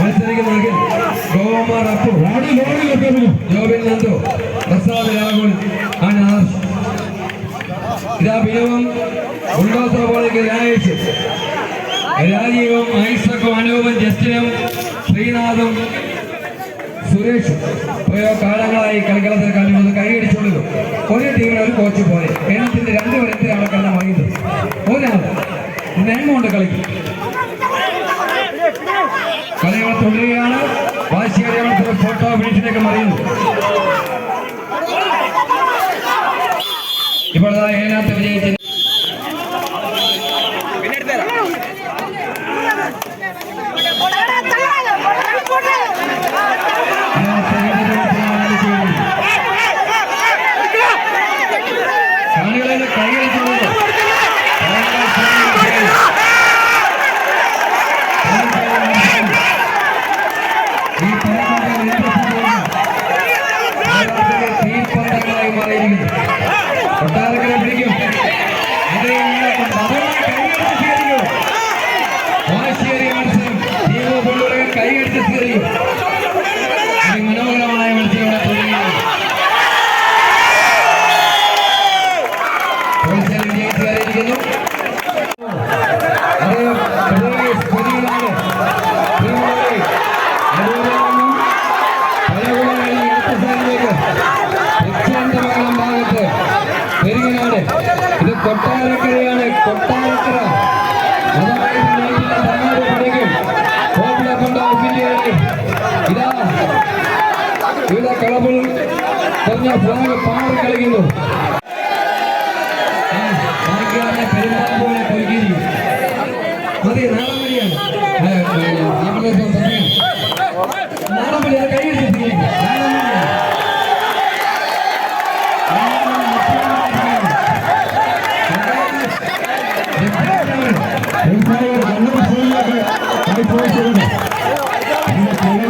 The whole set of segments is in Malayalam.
മത്സരിക്കുന്ന അഖിൽ ഗോകുമാർ അപ്പു ജോബിൻ നന്ദു പ്രസാദ് രാഹുൽ ആദർശ് ഇതാ ബിനുവും പോലേക്ക് രാജേഷ്. രാജീവും ഐസക്കും അനൂപും ജസ്റ്റിനും ശ്രീനാഥും സുരേഷ്. എത്രയോ കാലങ്ങളായി കളിക്കളത്തിൽ കളിക്കുന്നത് കൈയടിച്ചുകൊണ്ടു ഒരു ടീമിന് ഒരു കോച്ച് പോലെ. കേരളത്തിന്റെ രണ്ട് വരത്തിലാണ് കളി വാങ്ങിയത് ഒരാൾ നെങ്ങോണ്ട് കളിക്കും. ಗಾಯಗಳ ಫೋಟೋ ಬಿಡಿಸಬೇಕು ಮರೆಯು இப்பொழுதாக ஏனாத்த விஜயத்தின் கைகளை சொல்லுங்கள் പലകുളങ്ങളിൽ അടുത്ത സ്ഥലത്തേക്ക് ദക്ഷിണമംഗലം ഭാഗത്ത് പെരുങ്ങനാട് ഇത് കൊട്ടാരക്കരയാണ് കൊട്ടാരക്കര അതായത് ఇలా ఇలా కడపలు కొంచెం పొలం పాలు కలిగిందో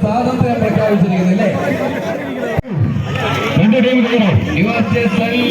സ്വാതന്ത്ര്യം പ്രഖ്യാപിച്ചിരിക്കുന്നു അല്ലേ? യുവാറ്റെ ശാലകൾ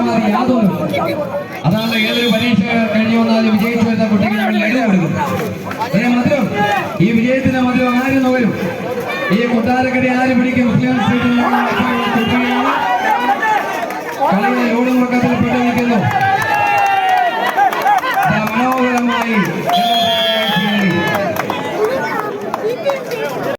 വിജയത്തിനോടും യാദവ് അതാണ് ഏതൊരു പരീക്ഷ കഴിഞ്ഞു വന്നാലും വിജയിച്ചു വരുന്ന കുട്ടിക്ക് നമ്മൾ എഴുതി ഇതിനെ മധുരം. ഈ വിജയത്തിന്റെ മധുരം ആര് നുകരും ഈ കൊട്ടാരക്കടി ആര് പിടിക്കും? മുസ്ലിം സ്ട്രീറ്റിൽ നിന്നുള്ള കുട്ടിയാണ് കളിയുടെ ലോഡ് മനോഹരമായി